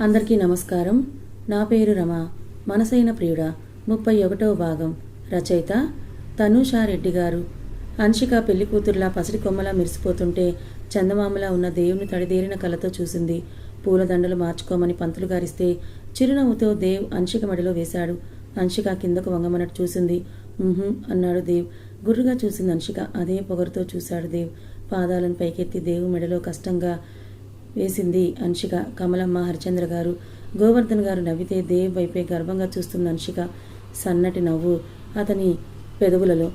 అందరికీ నమస్కారం. నా పేరు రమ. మనసైన ప్రియుడ ముప్పై ఒకటవ భాగం. రచయిత తనూషారెడ్డి గారు. అంశిక పెళ్ళి కూతురులా పసిడి కొమ్మలా మెరిసిపోతుంటే చందమామలా ఉన్న దేవుని తడిదేరిన కళ్ళతో చూసింది. పూలదండలు మార్చుకోమని పంతులు గారిస్తే చిరునవ్వుతో దేవ్ అంశిక మడిలో వేశాడు. అంశిక కిందకు వంగమన్నట్టు చూసింది. అన్నాడు దేవ్. గుర్రుగా చూసింది అంశిక అదే పొగరుతో చూశాడు దేవ్. పాదాలను పైకెత్తి దేవు మెడలో కష్టంగా వేసింది అంశిక కమలమ్మ హరిచంద్ర గారు గోవర్ధన్ గారు నవ్వితే దేవ్ వైపే గర్వంగా చూస్తుంది అంశిక సన్నటి నవ్వు అతని పెదవులలో.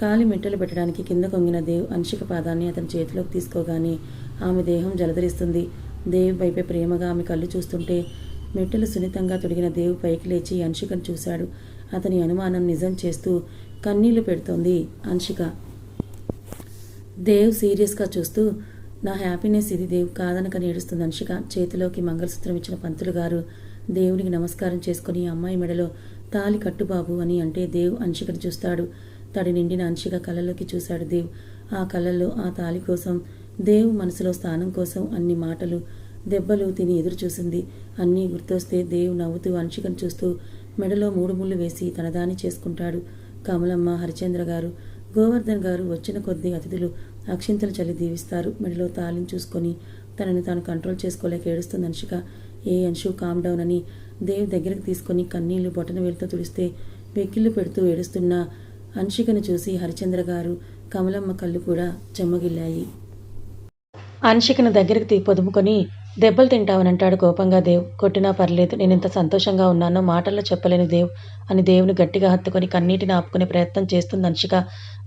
కాలి మెట్టలు పెట్టడానికి కింద కొంగిన దేవ్ అంశిక పాదాన్ని అతని చేతిలోకి తీసుకోగానే ఆమె దేహం జలధరిస్తుంది. దేవ్ వైపే ప్రేమగా ఆమె కళ్ళు చూస్తుంటే మెట్టలు సున్నితంగా తొడిగిన దేవ్ పైకి లేచి అంశికను చూశాడు. అతని అనుమానం నిజం చేస్తూ కన్నీళ్ళు పెడుతోంది అంశిక దేవ్ సీరియస్గా చూస్తూ నా హ్యాపీనెస్ ఇది దేవ్ కాదనక నేడుస్తుంది అంశిక చేతిలోకి మంగళసూత్రం ఇచ్చిన పంతులు గారు దేవునికి నమస్కారం చేసుకుని అమ్మాయి మెడలో తాలి కట్టుబాబు అని అంటే దేవ్ అంశికను చూస్తాడు. తడి నిండిన అంశిక కళ్ళలోకి చూశాడు దేవ్. ఆ కళ్ళల్లో ఆ తాలి కోసం దేవ్ మనసులో స్థానం కోసం అన్ని మాటలు దెబ్బలు తిని ఎదురు చూసింది అన్నీ గుర్తొస్తే దేవ్ నవ్వుతూ అంశికను చూస్తూ మెడలో మూడు ముళ్ళు వేసి తనదాని చేసుకుంటాడు. కమలమ్మ హరిచంద్ర గారు గోవర్ధన్ గారు వచ్చిన కొద్దీ అతిథులు అక్షింతలు చల్లి దీవిస్తారు. మెడలో తాళిని చూసుకొని తనని తాను కంట్రోల్ చేసుకోలేక ఏడుస్తుంది అనుషిక. ఏ అంశు కామ్ డౌన్ అని దేవ్ దగ్గరికి తీసుకొని కన్నీళ్ళు బొటన వేలుతో తుడిస్తే వెక్కిళ్ళు పెడుతూ ఏడుస్తున్న అంశికను చూసి హరిచంద్ర గారు కమలమ్మ కళ్ళు కూడా చెమ్మగిల్లాయి. అంశికను దగ్గరికి తీ పొదుముకొని దెబ్బలు తింటావనంటాడు కోపంగా దేవ్. కొట్టినా పర్లేదు నేను ఇంత సంతోషంగా ఉన్నానో మాటల్లో చెప్పలేని దేవ్ అని దేవుని గట్టిగా హత్తుకొని కన్నీటిని ఆపుకునే ప్రయత్నం చేస్తుంది అంశిక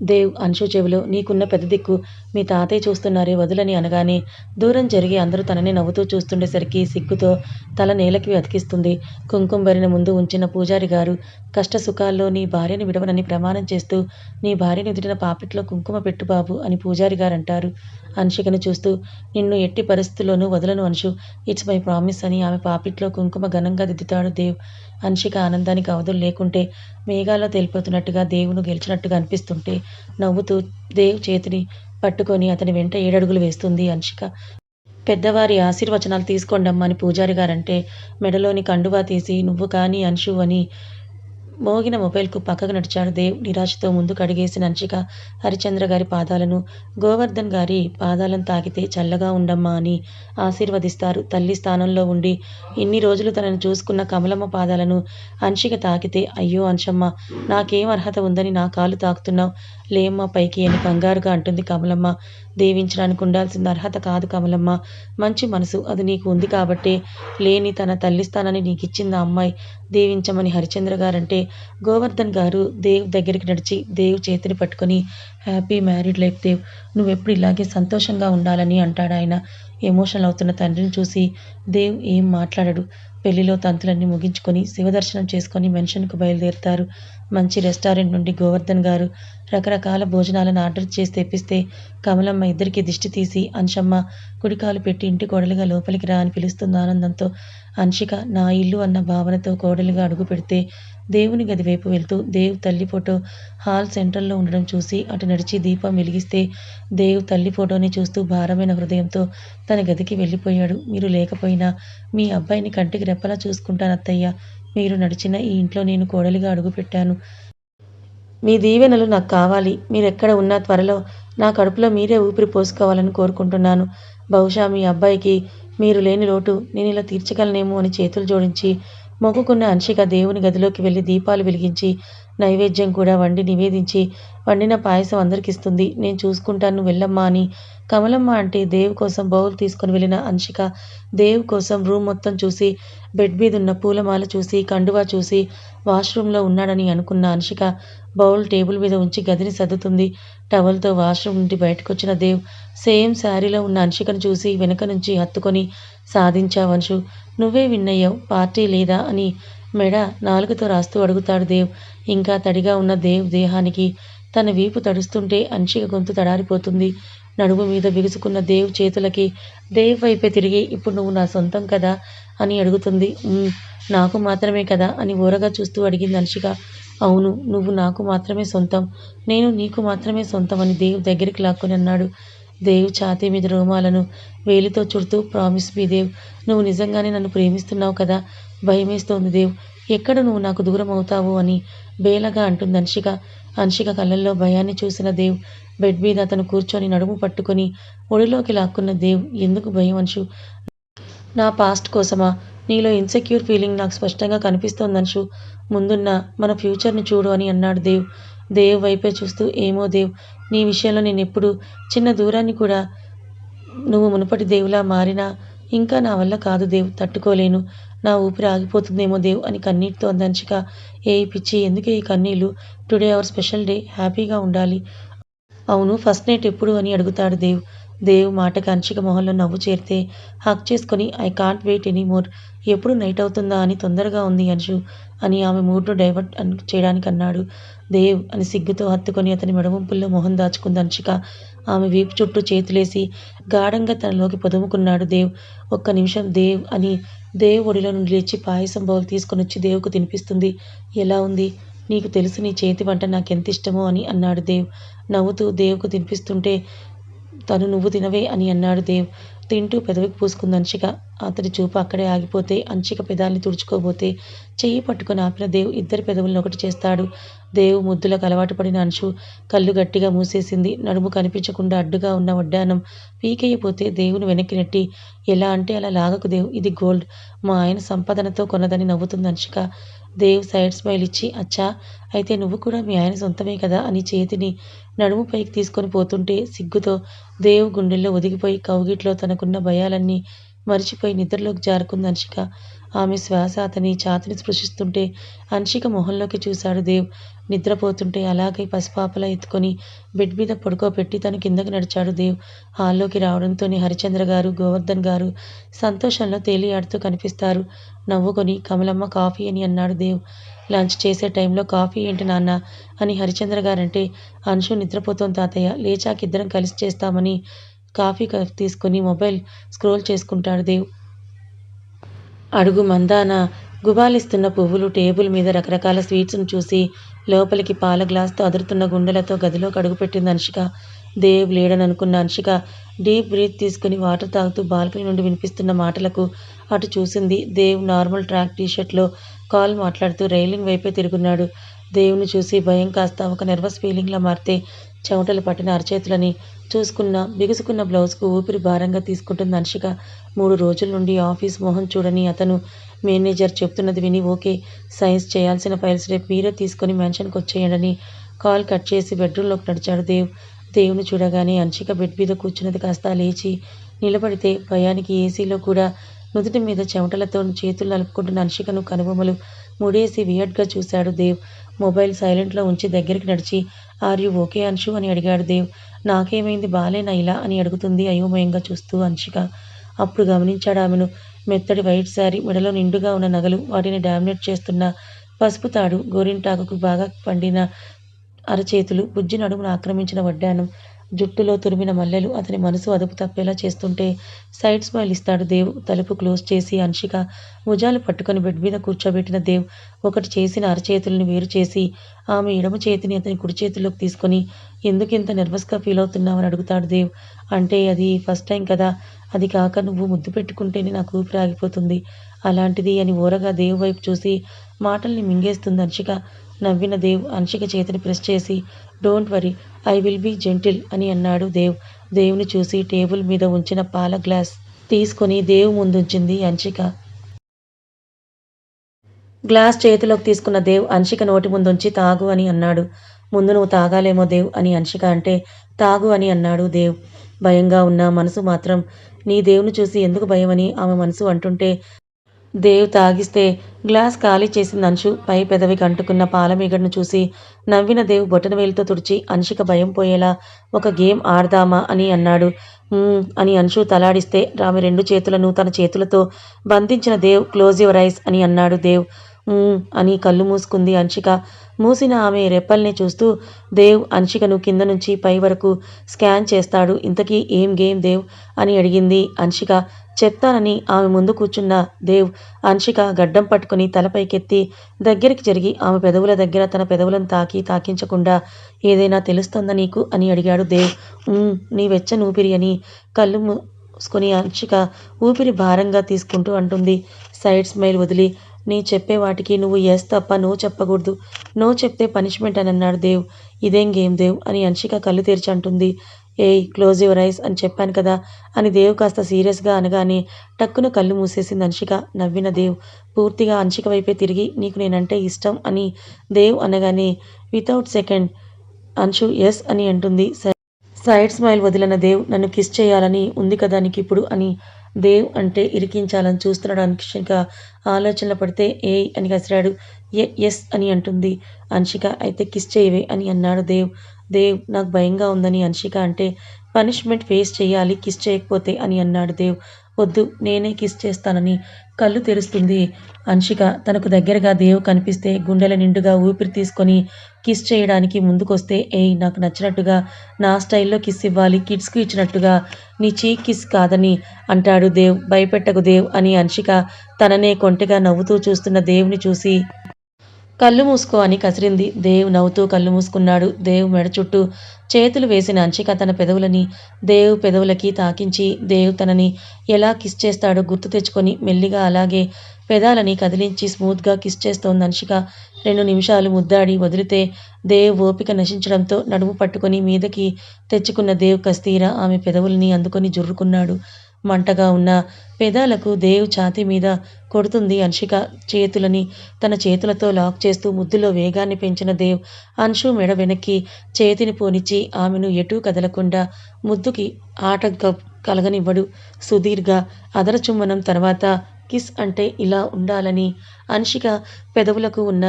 దేవ్ అంశు చెవిలో నీకున్న పెద్ద దిక్కు. మీ తాతయ్య చూస్తున్నారే వదులని అనగానే దూరం జరిగి అందరూ తనని నవ్వుతూ చూస్తుండేసరికి సిగ్గుతో తల నేలకి అతికిస్తుంది. కుంకుమ ముందు ఉంచిన పూజారి గారు కష్ట సుఖాల్లో నీ భార్యని విడవనని ప్రమాణం చేస్తూ నీ భార్యని ఎదుటిన పాపిట్లో కుంకుమ పెట్టు బాబు అని పూజారి గారు అంటారు అన్షికను చూస్తూ నిన్ను ఎట్టి పరిస్థితుల్లోనూ వదలను అంశు ఇట్స్ మై ప్రామిస్ అని ఆమె పాపిట్లో కుంకుమ ఘనంగా దిద్దుతాడు దేవ్. అన్షిక ఆనందానికి అవధులు లేకుంటే మేఘాల్లో తేలిపోతున్నట్టుగా దేవును గెలిచినట్టుగా అనిపిస్తుంటే నవ్వుతూ దేవ్ చేతిని పట్టుకొని అతని వెంట ఏడడుగులు వేస్తుంది అన్షిక. పెద్దవారి ఆశీర్వచనాలు తీసుకోండమ్మా అని పూజారి గారంటే మెడలోని కండువా తీసి నువ్వు కానీ అంశు అని మోగిన మొబైల్కు పక్కకు నడిచాడు దేవ్. నిరాశతో ముందుకు అడిగేసిన అంచిక హరిచంద్ర గారి పాదాలను గోవర్ధన్ గారి పాదాలను తాకితే చల్లగా ఉండమ్మా అని ఆశీర్వదిస్తారు. తల్లి స్థానంలో ఉండి ఇన్ని రోజులు తనను చూసుకున్న కమలమ్మ పాదాలను అంశిక తాకితే అయ్యో అంశమ్మ నాకేం అర్హత ఉందని నా కాలు తాకుతున్నావు. లేమ్మా పైకి అని కంగారుగా అంటుంది కమలమ్మ. దేవించడానికి ఉండాల్సిన అర్హత కాదు కమలమ్మ. మంచి మనసు అది నీకు ఉంది కాబట్టే లేని తన తల్లి స్థానాన్ని నీకు ఇచ్చింది ఆ అమ్మాయి. దీవించమని హరిచంద్ర గారంటే గోవర్ధన్ గారు దేవ్ దగ్గరికి నడిచి దేవ్ చేతిని పట్టుకొని హ్యాపీ మ్యారీడ్ లైఫ్ దేవ్ నువ్వెప్పుడు ఇలాగే సంతోషంగా ఉండాలని అంటాడు ఆయన. ఎమోషనల్ అవుతున్న తండ్రిని చూసి దేవ్ ఏం మాట్లాడడు. పెళ్ళిలో తంతులన్నీ ముగించుకొని శివదర్శనం చేసుకొని మెన్షన్కు బయలుదేరుతారు. మంచి రెస్టారెంట్ నుండి గోవర్ధన్ గారు రకరకాల భోజనాలను ఆర్డర్ చేసి తెప్పిస్తే కమలమ్మ ఇద్దరికి దిష్టి తీసి అంశమ్మ కుడికాలు పెట్టి ఇంటి కోడలుగా లోపలికి రా అని పిలుస్తున్న ఆనందంతో అంశిక నా ఇల్లు అన్న భావనతో కోడలుగా అడుగు పెడితే దేవుని గది వైపు వెళ్తూ దేవ్ తల్లి ఫోటో హాల్ సెంటర్లో ఉండడం చూసి అటు నడిచి దీపం వెలిగిస్తే దేవ్ తల్లి ఫోటోని చూస్తూ భారమైన హృదయంతో తన గదికి వెళ్ళిపోయాడు. మీరు లేకపోయినా మీ అబ్బాయిని కంటికి రెప్పలా చూసుకుంటాను అత్తయ్య మీరు నడిచిన ఈ ఇంట్లో నేను కోడలిగా అడుగుపెట్టాను. మీ దీవెనలు నాకు కావాలి. మీరెక్కడ ఉన్నా త్వరలో నా కడుపులో మీరే ఊపిరి పోసుకోవాలని కోరుకుంటున్నాను. బహుశా మీ అబ్బాయికి మీరు లేని లోటు నేను ఇలా తీర్చగలనేమో అని చేతులు జోడించి మొక్కుకున్న అంశిక దేవుని గదిలోకి వెళ్ళి దీపాలు వెలిగించి నైవేద్యం కూడా వండి నివేదించి వండిన పాయసం అందరికిస్తుంది. నేను చూసుకుంటాను వెళ్ళమ్మా అని. కమలమ్మ అంటే దేవు కోసం బౌల్ తీసుకుని వెళ్ళిన అంశిక దేవు కోసం రూమ్ మొత్తం చూసి బెడ్ మీద ఉన్న పూలమాల చూసి కండువా చూసి వాష్రూమ్లో ఉన్నాడని అనుకున్న అంశిక బౌల్ టేబుల్ మీద ఉంచి గదిని సర్దుతుంది. టవల్తో వాష్రూమ్ నుండి బయటకు వచ్చిన దేవ్ సేమ్ శారీలో ఉన్న అంశికను చూసి వెనక నుంచి హత్తుకొని సాధించావంశు నువ్వే విన్నయ్యావు పార్టీ లేదా? అని మెడ నాలుగుతో రాస్తూ అడుగుతాడు దేవ్. ఇంకా తడిగా ఉన్న దేవ్ దేహానికి తన వీపు తడుస్తుంటే అంశిక గొంతు తడారిపోతుంది. నడుము మీద బిగుసుకున్న దేవ్ చేతులకి దేవ్ వైపే తిరిగి ఇప్పుడు నువ్వు నా సొంతం కదా అని అడుగుతుంది. నాకు మాత్రమే కదా అని ఊరగా చూస్తూ అడిగింది అంశిక అవును నువ్వు నాకు మాత్రమే సొంతం. నేను నీకు మాత్రమే సొంతం అని దేవ్ దగ్గరికి లాక్కొని అన్నాడు. దేవ్ ఛాతీ మీద రోమాలను వేలితో చుడుతూ ప్రామిస్ మీ దేవ్ నువ్వు నిజంగానే నన్ను ప్రేమిస్తున్నావు కదా? భయమేస్తోంది దేవ్. ఎక్కడ నువ్వు నాకు దూరం అవుతావు అని బేలగా అంటుంది అన్షిక. అన్షిక కళ్ళల్లో భయాన్ని చూసిన దేవ్ బెడ్ మీద అతను కూర్చొని నడుము పట్టుకొని ఒడిలోకి లాక్కున్న దేవ్ ఎందుకు భయం అంశు నా పాస్ట్ కోసమా? నీలో ఇన్సెక్యూర్ ఫీలింగ్ నాకు స్పష్టంగా కనిపిస్తోంది అంశు ముందున్న మన ఫ్యూచర్ని చూడు అని అన్నాడు దేవ్. దేవ్ వైపే చూస్తూ ఏమో దేవ్ నీ విషయంలో నేను ఎప్పుడు చిన్న దూరాన్ని కూడా నువ్వు మునుపటి దేవులా మారినా ఇంకా నా వల్ల కాదు దేవ్ తట్టుకోలేను. నా ఊపిరి ఆగిపోతుందేమో దేవ్ అని కన్నీటితో అందంచిక ఏ పిచ్చి ఎందుకే ఈ కన్నీళ్ళు? టుడే అవర్ స్పెషల్ డే హ్యాపీగా ఉండాలి. అవును ఫస్ట్ నైట్ ఎప్పుడు? అని అడుగుతాడు దేవ్. దేవ్ మాటకి అంశిక మొహంలో నవ్వు చేరితే హక్ చేసుకొని ఐ కాంట్ వెయిట్ ఎనీమోర్. ఎప్పుడు నైట్ అవుతుందా అని తొందరగా ఉంది అంశు అని ఆమె మూడ్ను డైవర్ట్ చేయడానికి అన్నాడు. దేవ్ అని సిగ్గుతో హత్తుకొని అతని మెడవంపుల్లో మొహం దాచుకుంది అంశిక ఆమె వీపు చుట్టూ చేతులేసి గాఢంగా తనలోకి పొదుముకున్నాడు దేవ్. ఒక్క నిమిషం దేవ్ అని దేవ్ ఒడిలో నుండి లేచి పాయసం బౌల్ తీసుకొని వచ్చి దేవుకు తినిపిస్తుంది. ఎలా ఉంది? నీకు తెలుసు నీ చేతి వంట నాకెంత ఇష్టమో అని అన్నాడు దేవ్. నవ్వుతూ దేవుకు తినిపిస్తుంటే తను నువ్వు తినవే అని అన్నాడు దేవ్. తింటూ పెదవికి పూసుకుంది అంచిక అతడి చూపు అక్కడే ఆగిపోతే అంచిక పెదాల్ని తుడుచుకోబోతే చెయ్యి పట్టుకుని ఆపిన దేవ్ ఇద్దరి పెదవులను ఒకటి చేస్తాడు. దేవ్ ముద్దులకు అలవాటు పడిన అంశు కళ్ళు గట్టిగా మూసేసింది. నడుము కనిపించకుండా అడ్డుగా ఉన్న వడ్డానం పీకేయపోతే దేవుని వెనక్కి నెట్టి ఎలా అంటే అలా లాగకు దేవ్ ఇది గోల్డ్. మా ఆయన సంపాదనతో కొన్నదని నవ్వుతుంది అంచిక దేవ్ సైడ్ స్మైల్ ఇచ్చి అచ్చా అయితే నువ్వు కూడా మీ ఆయన సొంతమే కదా? అని చేతిని నడుము పైకి తీసుకొని పోతుంటే సిగ్గుతో దేవ్ గుండెల్లో ఒదిగిపోయి కౌగిట్లో తనకున్న భయాలన్నీ మరిచిపోయి నిద్రలోకి జారుకుంది అనుషిక. ఆమె శ్వాస అతని ఛాతిని స్పృశిస్తుంటే అంశిక మొహంలోకి చూశాడు దేవ్. నిద్రపోతుంటే అలాగే పసిపాపలా ఎత్తుకొని బెడ్ మీద పడుకోబెట్టి తను కిందకి నడిచాడు దేవ్. హాల్లోకి రావడంతోనే హరిచంద్ర గారు గోవర్ధన్ గారు సంతోషంలో తేలియాడుతూ కనిపిస్తారు. నవ్వుకొని కమలమ్మ కాఫీ అని అన్నాడు దేవ్. లంచ్ చేసే టైంలో కాఫీ ఏంటి నాన్న అని హరిచంద్ర గారంటే అంశు నిద్రపోతోంది తాతయ్య. లేచాకిద్దరం కలిసి చేస్తామని కాఫీ కప్ తీసుకొని మొబైల్ స్క్రోల్ చేసుకుంటాడు దేవ్. అడుగు మందాన గుబాలిస్తున్న పువ్వులు టేబుల్ మీద రకరకాల స్వీట్స్ను చూసి లోపలికి పాల గ్లాస్తో అదురుతున్న గుండెలతో గదిలోకి అడుగుపెట్టింది అనుషిక. దేవ్ లేడననుకున్న అనుషిక డీప్ బ్రీత్ తీసుకుని వాటర్ తాగుతూ బాల్కనీ నుండి వినిపిస్తున్న మాటలకు అటు చూసింది దేవ్ నార్మల్ ట్రాక్ టీషర్ట్లో కాల్ మాట్లాడుతూ రైలింగ్ వైపే తిరుగున్నాడు. దేవుని చూసి భయం కాస్త ఒక నెర్వస్ ఫీలింగ్లా మారితే చెమటలు పట్టిన అరచేతులని చూసుకున్న బిగుసుకున్న బ్లౌజ్కు ఊపిరి భారంగా తీసుకుంటుంది అనుషిక మూడు రోజుల నుండి ఆఫీస్ మొహం చూడని అతను మేనేజర్ చెప్తున్నది విని ఓకే సైన్స్ చేయాల్సిన ఫైల్స్ రేపు మీరే తీసుకొని మెన్షన్కి వచ్చేయండి కాల్ కట్ చేసి బెడ్రూమ్లోకి నడిచాడు దేవ్. దేవుని చూడగానే అంశిక బెడ్ మీద కూర్చున్నది కాస్త లేచి నిలబడితే భయానికి ఏసీలో కూడా నుదుటి మీద చెమటలతో చేతులు నలుపుకుంటున్న అంశికను కనుబొమ్మలు ముడేసి వియర్డ్గా చూశాడు దేవ్. మొబైల్ సైలెంట్లో ఉంచి దగ్గరికి నడిచి ఆర్ యు ఓకే అంశు అని అడిగాడు దేవ్. నాకేమైంది బాలేనా ఇలా అని అడుగుతుంది అయోమయంగా చూస్తూ అంశిక. అప్పుడు గమనించాడు ఆమెను. మెత్తడి వైట్ శారీ మెడలో నిండుగా ఉన్న నగలు వాటిని డామినేట్ చేస్తున్న పసుపు తాడు గోరింటాకుకు బాగా పండిన అరచేతులు బుజ్జి నడుమును ఆక్రమించిన వడ్డానం జుట్టులో తురిమిన మల్లెలు అతని మనసు అదుపు తప్పేలా చేస్తుంటే సైడ్ స్మైల్ ఇస్తాడు దేవ్. తలుపు క్లోజ్ చేసి అంశిక భుజాలు పట్టుకొని బెడ్ మీద కూర్చోబెట్టిన దేవ్ ఒకటి చేసిన అరచేతులను వేరు చేసి ఆమె ఎడమ చేతిని అతని కుడి చేతిలోకి తీసుకొని ఎందుకు ఇంత ఫీల్ అవుతున్నావని అడుగుతాడు దేవ్. అంటే అది ఫస్ట్ టైం కదా. అది కాక నువ్వు ముద్దు పెట్టుకుంటేనే నాకు ఊపిరి ఆగిపోతుంది. అలాంటిది అని ఓరగా దేవ్ వైపు చూసి మాటల్ని మింగేస్తుంది అంశిక నవ్విన దేవ్ అంశిక చేతిని ప్రెస్ చేసి don't worry I will be gentle అని అన్నాడు దేవ్. దేవుని చూసి టేబుల్ మీద ఉంచిన పాల గ్లాస్ తీసుకొని దేవ్ ముందుంచింది అంశిక గ్లాస్ చేతిలోకి తీసుకున్న దేవ్ అంశిక నోటి ముందుంచి తాగు అని అన్నాడు. ముందు నువ్వు తాగాలేమో దేవ్ అని అంశిక అంటే తాగు అని అన్నాడు దేవ్. భయంగా ఉన్న మనసు మాత్రం నీ దేవుని చూసి ఎందుకు భయమని ఆమె మనసు అంటుంటే దేవ్ తాగిస్తే గ్లాస్ ఖాళీ చేసింది అంశు. పై పెదవికి అంటుకున్న పాలమీగడను చూసి నవ్విన దేవ్ బొటన వేలుతో తుడిచి అంశిక భయం పోయేలా ఒక గేమ్ ఆడదామా? అని అన్నాడు. అని అంశు తలాడిస్తే ఆమె రెండు చేతులను తన చేతులతో బంధించిన దేవ్ క్లోజ్ యువర్ ఐస్ అని అన్నాడు దేవ్. అని కళ్ళు మూసుకుంది అంశిక. మూసిన ఆమె రెప్పల్ని చూస్తూ దేవ్ అంశికను కింద నుంచి పై వరకు స్కాన్ చేస్తాడు. ఇంతకీ ఏం గేమ్ దేవ్? అని అడిగింది అంశిక. చెప్తానని ఆమె ముందు కూర్చున్న దేవ్ అంశిక గడ్డం పట్టుకుని తలపైకెత్తి దగ్గరికి జరిగి ఆమె పెదవుల దగ్గర తన పెదవులను తాకి తాకించకుండా ఏదైనా తెలుస్తుందా నీకు? అని అడిగాడు దేవ్. నీ వెచ్చని ఊపిరి అని కళ్ళు మూసుకొని అంశిక ఊపిరి భారంగా తీసుకుంటూ అంటుంది. సైడ్ స్మైల్ వదిలి నీ చెప్పే వాటికి నువ్వు ఎస్ తప్ప నో చెప్పకూడదు. నో చెప్తే పనిష్మెంట్ అని అన్నాడు దేవ్. ఇదేం గేమ్ దేవ్? అని అంశిక కళ్ళు తెరిచి అంటుంది. ఏయ్ క్లోజ్ యువర్ ఐస్ అని చెప్పాను కదా అని దేవ్ కాస్త సీరియస్గా అనగానే టక్కున కళ్ళు మూసేసింది అంశిక. నవ్విన దేవ్ పూర్తిగా అంశిక వైపే తిరిగి నీకు నేనంటే ఇష్టం అని దేవ్ అనగానే వితౌట్ సెకండ్ అంశు ఎస్ అని అంటుంది. సైడ్ స్మైల్ వదిలిన దేవ్ నన్ను కిస్ చేయాలని ఉంది కదా నీకు ఇప్పుడు అని దేవ్ అంటే ఇరికించాలని చూస్తున్నాడు అంశిక. ఆలోచనలు పడితే ఏ అని కసిరాడు. ఏ ఎస్ అని అంటుంది. అంశిక అయితే కిస్ చేయవే అని అన్నాడు దేవ్. దేవ్ నాకు భయంగా ఉందని అన్షిక అంటే పనిష్మెంట్ ఫేస్ చేయాలి కిస్ చేయకపోతే అని అన్నాడు దేవ్. వద్దు నేనే కిస్ చేస్తానని కళ్ళు తెరుస్తుంది అన్షిక. తనకు దగ్గరగా దేవ్ కనిపిస్తే గుండెల నిండుగా ఊపిరి తీసుకొని కిస్ చేయడానికి ముందుకొస్తే ఏయ్ నాకు నచ్చినట్టుగా నా స్టైల్లో కిస్ ఇవ్వాలి కిడ్స్కి ఇచ్చినట్టుగా నీ చీక్ కిస్ కాదని అంటాడు దేవ్. భయపెట్టకు దేవ్ అని అన్షిక తననే కొంటెగా నవ్వుతూ చూస్తున్న దేవుని చూసి కళ్ళు మూసుకో అని కసిరింది. దేవ్ నవ్వుతూ కళ్ళు మూసుకున్నాడు. దేవ్ మెడ చుట్టూ చేతులు వేసిన అంచిక తన పెదవులని దేవ్ పెదవులకి తాకించి దేవ్ తనని ఎలా కిస్ చేస్తాడో గుర్తు తెచ్చుకొని మెల్లిగా అలాగే పెదాలని కదిలించి స్మూత్గా కిస్ చేస్తోంది అంశిక రెండు నిమిషాలు ముద్దాడి వదిలితే దేవ్ ఓపిక నశించడంతో నడుము పట్టుకొని మీదకి తెచ్చుకున్న దేవ్ కస్తీరా ఆమె పెదవుల్ని అందుకొని జుర్రుకున్నాడు. మంటగా ఉన్న పెదాలకు దేవ్ ఛాతీ మీద కొడుతుంది అంశిక చేతులని. తన చేతులతో లాక్ చేస్తూ ముద్దులో వేగాన్ని పెంచిన దేవ్ అంశు మెడ వెనక్కి చేతిని పోనిచ్చి ఆమెను ఎటూ కదలకుండా ముద్దుకి ఆట కలగనివ్వడు. సుదీర్ఘ అదరచుమ్మనం తర్వాత కిస్ అంటే ఇలా ఉండాలని అంశిక పెదవులకు ఉన్న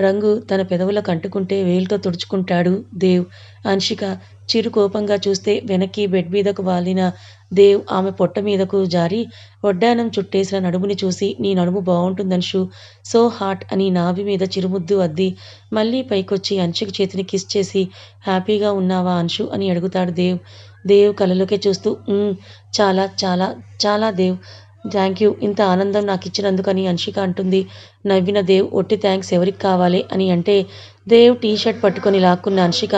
రంగు తన పెదవులకు అంటుకుంటే వేలుతో తుడుచుకుంటాడు దేవ్. అంశిక చిరు కోపంగా చూస్తే వెనక్కి బెడ్ మీదకు వాలిన దేవ్ ఆమె పొట్ట మీదకు జారి వడ్డానం చుట్టేసిన నడుముని చూసి నీ నడుము బాగుంటుందన్షు సో హాట్ అని నాభి మీద చిరుముద్దు అద్ది మళ్ళీ పైకొచ్చి అంశుకి చేతిని కిస్ చేసి హ్యాపీగా ఉన్నావా అంశు? అని అడుగుతాడు దేవ్. దేవ్ కలలోకే చూస్తూ చాలా చాలా చాలా దేవ్. Thank you. ఇంత ఆనందం నాకు ఇచ్చినందుకని అంశిక అంటుంది. నవ్విన దేవ్ ఒట్టి థ్యాంక్స్ ఎవరికి కావాలి? అని అంటే దేవ్ టీ షర్ట్ పట్టుకొని లాక్కున్న అంశిక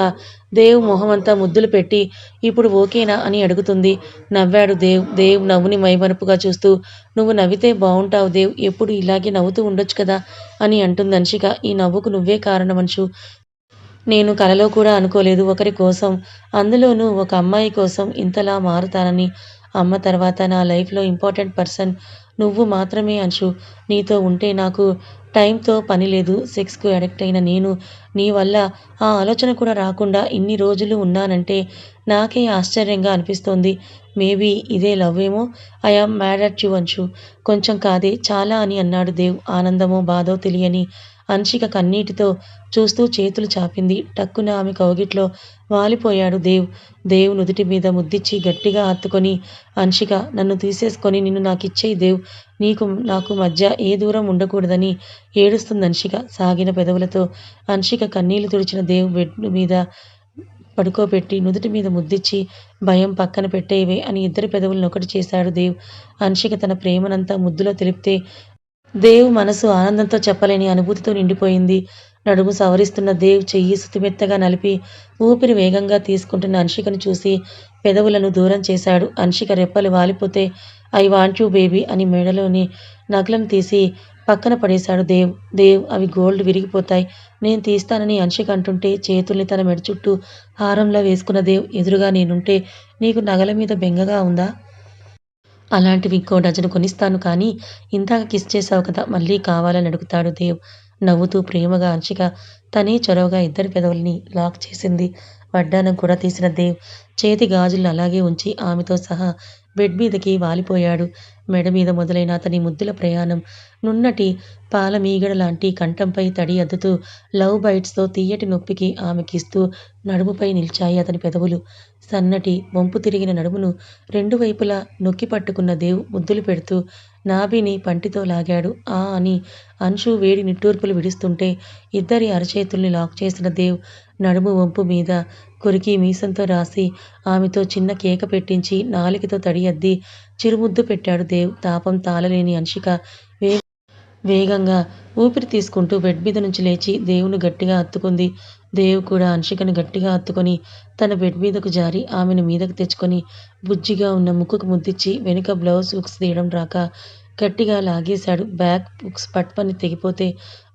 దేవ్ మొహమంతా ముద్దులు పెట్టి ఇప్పుడు ఓకేనా? అని అడుగుతుంది. నవ్వాడు దేవ్. దేవ్ నవ్వుని మైమరుపుగా చూస్తూ నువ్వు నవ్వితే బాగుంటావు దేవ్. ఎప్పుడు ఇలాగే నవ్వుతూ ఉండొచ్చు కదా? అని అంటుంది అంశిక ఈ నవ్వుకు నువ్వే కారణం అంశు నేను కలలో కూడా అనుకోలేదు ఒకరి కోసం. అందులోనూ ఒక అమ్మాయి కోసం ఇంతలా మారుతానని. అమ్మ తర్వాత నా లైఫ్లో ఇంపార్టెంట్ పర్సన్ నువ్వు మాత్రమే అంశు. నీతో ఉంటే నాకు టైంతో పని లేదు. సెక్స్కు అడిక్ట్ అయిన నేను నీ వల్ల ఆ ఆలోచన కూడా రాకుండా ఇన్ని రోజులు ఉన్నానంటే నాకే ఆశ్చర్యంగా అనిపిస్తోంది. మేబీ ఇదే లవ్ ఏమో? I am mad at you Anshu. కొంచెం కాదే చాలా అని అన్నాడు దేవ్. ఆనందమో బాధో తెలియని అంశిక కన్నీటితో చూస్తూ చేతులు చాపింది. టక్కున ఆమె కౌగిట్లో వాలిపోయాడు దేవ్. దేవ్ నుదుటి మీద ముద్దిచ్చి గట్టిగా హత్తుకొని అంశిక నన్ను తీసేసుకొని నిన్ను నాకిచ్చేయి దేవ్. నీకు నాకు మధ్య ఏ దూరం ఉండకూడదని ఏడుస్తుంది అంశిక సాగిన పెదవులతో అంశిక కన్నీళ్ళు తుడిచిన దేవ్ బెడ్ మీద పడుకోబెట్టి నుదుటి మీద ముద్దిచ్చి భయం పక్కన పెట్టేవే అని ఇద్దరి పెదవులను ఒకటి చేశాడు దేవ్. అంశిక తన ప్రేమనంతా ముద్దులో తెలిపితే దేవ్ మనసు ఆనందంతో చెప్పలేని అనుభూతితో నిండిపోయింది. నడుము సవరిస్తున్న దేవ్ చెయ్యి సుతిమెత్తగా నలిపి ఊపిరి వేగంగా తీసుకుంటున్న అన్షికను చూసి పెదవులను దూరం చేశాడు. అన్షిక రెప్పలు వాలిపోతే ఐ వాంట్ యూ బేబీ అని మెడలోని నగలను తీసి పక్కన పడేశాడు దేవ్. దేవ్ అవి గోల్డ్ విరిగిపోతాయి. నేను తీస్తానని అంశిక అంటుంటే చేతుల్ని తన మెడ చుట్టూ హారంలా వేసుకున్న దేవ్ ఎదురుగా నేనుంటే నీకు నగల మీద బెంగగా ఉందా? అలాంటివి ఇంకో డజను కొనిస్తాను కానీ ఇందాక కిస్ చేసావు కదా మళ్ళీ కావాలని అడుగుతాడు దేవ్. నవ్వుతూ ప్రేమగా అంశిక తనే చొరవగా ఇద్దరి పెదవుల్ని లాక్ చేసింది. వడ్డానం కూడా తీసిన దేవ్ చేతి గాజులను అలాగే ఉంచి ఆమెతో సహా బెడ్ మీదకి వాలిపోయాడు. మెడ మీద మొదలైన అతని ముద్దుల ప్రయాణం నున్నటి పాల మీగడ లాంటి కంఠంపై తడి అద్దుతూ లవ్ బైట్స్తో తీయటి నొప్పికి ఆమెకిస్తూ నడుముపై నిలిచాయి అతని పెదవులు. సన్నటి వంపు తిరిగిన నడుమును రెండు వైపులా నొక్కి పట్టుకున్న దేవ్ ముద్దులు పెడుతూ నాభిని పంటితో లాగాడు. ఆ అని అంశు వేడి నిట్టూర్పులు విడుస్తుంటే ఇద్దరి అరచేతుల్ని లాక్ చేసిన దేవ్ నడుము వంపు మీద కొరికి మీసంతో రాసి ఆమెతో చిన్న కేక పెట్టించి నాలికతో తడి అద్ది చిరుముద్దు పెట్టాడు దేవ్. తాపం తాళలేని అంశిక వే వేగంగా ఊపిరి తీసుకుంటూ బెడ్ మీద నుంచి లేచి దేవుని గట్టిగా హత్తుకుంది. దేవు కూడా అంశికను గట్టిగా హత్తుకొని తన బెడ్ మీదకు జారి ఆమెను మీదకు తెచ్చుకొని బుజ్జిగా ఉన్న ముక్కుకు ముద్దిచ్చి వెనుక బ్లౌజ్ హుక్స్ తీయడం రాక గట్టిగా లాగేశాడు. బ్యాక్ హుక్స్ పట్పని తెగిపోతే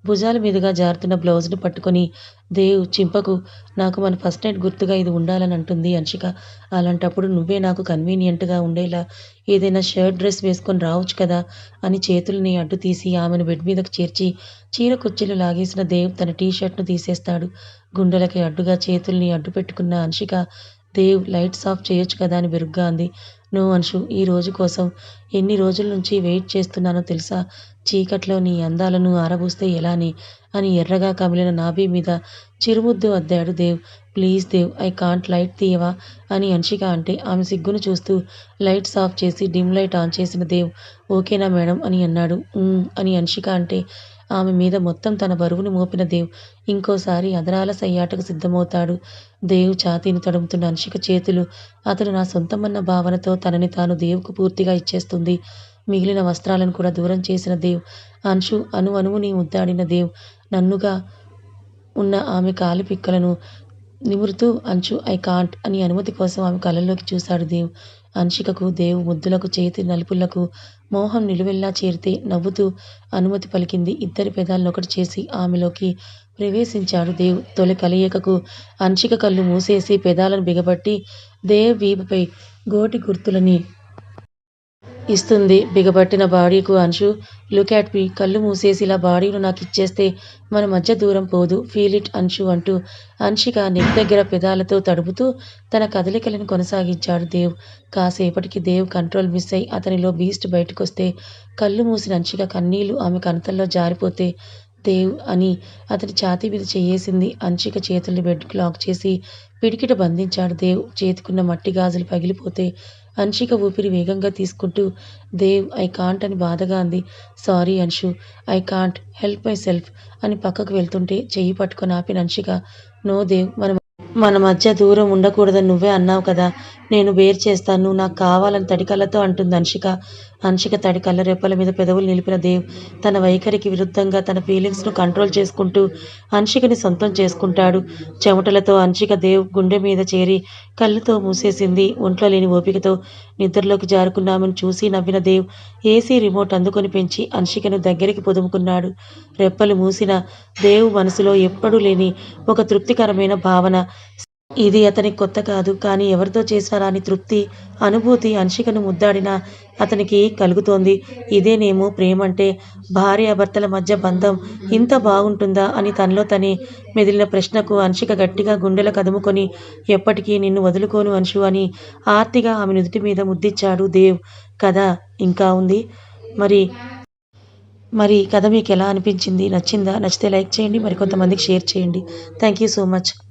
భుజాల మీదుగా జారుతున్న బ్లౌజ్ను పట్టుకొని దేవ్ చింపకు నాకు మన ఫస్ట్ నైట్ గుర్తుగా ఇది ఉండాలని అంటుంది అంశిక. అలాంటప్పుడు నువ్వే నాకు కన్వీనియంట్గా ఉండేలా ఏదైనా షర్ట్ డ్రెస్ వేసుకొని రావచ్చు కదా అని చేతుల్ని అడ్డు తీసి ఆమెను బెడ్ మీదకు చేర్చి చీర కుర్చీలు లాగేసిన దేవ్ తన టీ షర్ట్ను తీసేస్తాడు. గుండెలకి అడ్డుగా చేతుల్ని అడ్డు పెట్టుకున్న అంశిక దేవ్ లైట్స్ ఆఫ్ చేయొచ్చు కదా అని బెరుగ్గా అంది. నో అంశు ఈ రోజు కోసం ఎన్ని రోజుల నుంచి వెయిట్ చేస్తున్నానో తెలుసా? చీకట్లో నీ అందాలను ఆరబూస్తే ఎలాని? అని ఎర్రగా కమిలిన నాభి మీద చిరుముద్దు అద్దాడు Dev. Please Dev I can't light తీయవా? అని అంశిక అంటే ఆమె సిగ్గును చూస్తూ లైట్స్ ఆఫ్ చేసి డిమ్ లైట్ ఆన్ చేసిన దేవ్. ఓకేనా మేడం అని అన్నాడు. అని అంశిక అంటే ఆమె మీద మొత్తం తన బరువును మోపిన దేవ్ ఇంకోసారి అదరాల సయ్యాటకు సిద్ధమవుతాడు. దేవ్ ఛాతీని తడుముతున్న అంశిక చేతులు అతడు నా సొంతమన్న భావనతో తనని తాను దేవుకు పూర్తిగా ఇచ్చేస్తుంది. మిగిలిన వస్త్రాలను కూడా దూరం చేసిన దేవ్ అంశు అను అనువుని ముద్దాడిన దేవ్ నన్నుగా ఉన్న ఆమె కాలి పిక్కలను నిమురుతూ అంచు ఐ కాంట్ అని అనుమతి కోసం ఆమె కళ్ళల్లోకి చూశాడు దేవ్. అంశికకు దేవు ముద్దులకు చేతి నలుపులకు మోహం నిలువెల్లా చేరితే నవ్వుతూ అనుమతి పలికింది. ఇద్దరి పెదాలనొకటి చేసి ఆమెలోకి ప్రవేశించాడు దేవ్. తొలి కలయికకు అంశిక కళ్ళు మూసేసి పెదాలను బిగబట్టి దేవ్ వీపుపై గోటి గుర్తులని ఇస్తుంది. బిగబట్టిన బాడీకు అంశు లుక్ యాట్ మీ కళ్ళు మూసేసి ఇలా బాడీను నాకు ఇచ్చేస్తే మన మధ్య దూరం పోదు. ఫీల్ ఇట్ అంశు అంటూ అంశిక నెక్ దగ్గర పెదాలతో తడుపుతూ తన కదలికలను కొనసాగించాడు దేవ్. కాసేపటికి దేవ్ కంట్రోల్ మిస్ అయి అతనిలో బీస్ట్ బయటకొస్తే కళ్ళు మూసిన అంశిక కన్నీళ్ళు ఆమె కనతల్లో జారిపోతే దేవ్ అని అతని ఛాతీ మీద చేయేసింది. అంశిక చేతుల్ని బెడ్కి లాక్ చేసి పిడికిట బంధించాడు దేవ్. చేతికున్న మట్టి గాజులు పగిలిపోతే అంశిక ఊపిరి వేగంగా తీసుకుంటూ దేవ్ ఐ కాంట్ అని బాధగా అంది. Sorry Anshu I can't help myself అని పక్కకు వెళ్తుంటే చెయ్యి పట్టుకొని ఆపిన అంశిక నో దేవ్ మన మన మధ్య దూరం ఉండకూడదని నువ్వే అన్నావు కదా నేను వేరు చేస్తాను నాకు కావాలని తడికలతో అంటుంది అంశిక. అంశిక తడి కళ్ళ రెప్పల మీద పెదవులు నిలిపిన దేవ్ తన వైఖరికి విరుద్ధంగా తన ఫీలింగ్స్ను కంట్రోల్ చేసుకుంటూ అంశికని సొంతం చేసుకుంటాడు. చెమటలతో అంశిక దేవ్ గుండె మీద చేరి కళ్ళతో మూసేసింది. ఒంట్లో లేని ఓపికతో నిద్రలోకి జారుకున్నామని చూసి నవ్విన దేవ్ ఏసీ రిమోట్ అందుకొని పెంచి అంశికను దగ్గరికి పొదుముకున్నాడు. రెప్పలు మూసిన దేవ్ మనసులో ఎప్పుడూ లేని ఒక తృప్తికరమైన భావన. ఇది అతనికి కొత్త కాదు కానీ ఎవరితో చేశారా అని తృప్తి అనుభూతి అంశికను ముద్దాడిన అతనికి కలుగుతోంది. ఇదేనేమో ప్రేమంటే భార్యాభర్తల మధ్య బంధం ఇంత బాగుంటుందా? అని తనలో తనే మెదిలిన ప్రశ్నకు అంశిక గట్టిగా గుండెల కదుముకొని ఎప్పటికీ నిన్ను వదులుకోను అంశు అని ఆర్తిగా ఆమె నుదుటి మీద ముద్దిచ్చాడు దేవ్. కథ ఇంకా ఉంది. మరి మరి కథ మీకు ఎలా అనిపించింది? నచ్చిందా? నచ్చితే లైక్ చేయండి. మరి కొంతమందికి షేర్ చేయండి. Thank you so much.